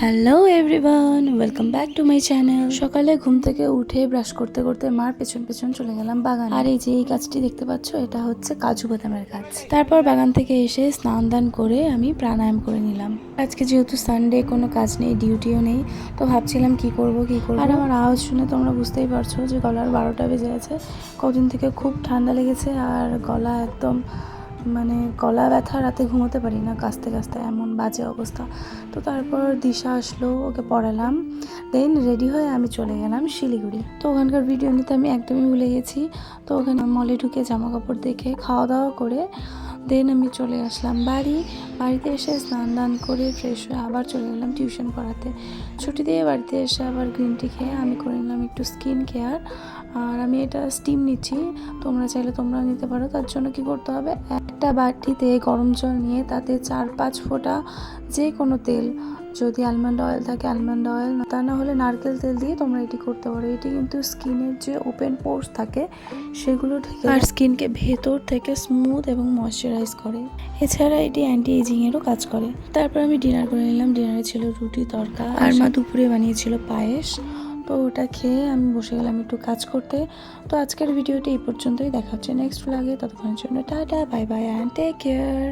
Hello everyone welcome back to my channel সকালে ঘুম থেকে উঠে ব্রাশ করতে করতে মার পেছন পেছন চলে গেলাম বাগান। আর এই যে এই গাছটি দেখতে পাচ্ছ, এটা হচ্ছে কাজু বাদামের গাছ। তারপর বাগান থেকে এসে স্নান দান করে আমি প্রাণায়াম করে নিলাম। আজকে যেহেতু সানডে কোনো কাজ নেই ডিউটিও নেই, তো ভাবছিলাম কি করব কি করব? আর আমার আওয়াজ শুনে তোমরা বুঝতেই পারছ যে গলার বারোটা বেজে গেছে। কদিন থেকে খুব ঠান্ডা লেগেছে আর গলা একদম মানে গলা ব্যথা রাতে ঘুমোতে পারি না কাঁচতে কাঁচতে এমন বাজে অবস্থা। তো তারপর দিশা আসলো, ওকে পড়ালাম। দেন রেডি হয়ে আমি চলে গেলাম শিলিগুড়ি। তো ওখানকার ভিডিও নিতে আমি একদমই ভুলে গেছি। তো ওখানে মলে ঢুকে জামা কাপড় দেখে খাওয়া দাওয়া করে দেন আমি চলে আসলাম বাড়ি। বাড়িতে এসে স্নান দান করে ফ্রেশ হয়ে আবার চলে গেলাম টিউশন পড়াতে। ছুটি দিয়ে বাড়িতে এসে আবার গ্রিন টি খেয়ে আমি করে নিলাম একটু স্কিন কেয়ার আর আমি এটা স্টিম নিচ্ছি। তোমরা চাইলে তোমরাও নিতে পারো। তার জন্য কি করতে হবে? একটা বাটিতে গরম জল নিয়ে তাতে চার পাঁচ ফোঁটা যে কোনো তেল যদি আলমন্ড অয়েল থাকে আলমন্ড অয়েল তা না হলে নারকেল তেল দিয়ে তোমরা এটি করতে পারো। এটি কিন্তু স্কিনের যে ওপেন পোর্স থাকে সেগুলো ঢেকে আর স্কিনকে ভেতর থেকে স্মুথ এবং ময়শ্চারাইজ করে। এছাড়া এটি অ্যান্টি এজিংয়েরও কাজ করে। তারপর আমি ডিনার করে নিলাম। ডিনারে ছিল রুটি তরকা। আর মা দুপুরে বানিয়েছিল পায়েস। তো ওটা খেয়ে আমি বসে গেলাম একটু কাজ করতে। তো আজকের ভিডিওটি এই পর্যন্তই। দেখা হচ্ছে নেক্সট লাগে ততক্ষণের জন্য tata bye bye and take care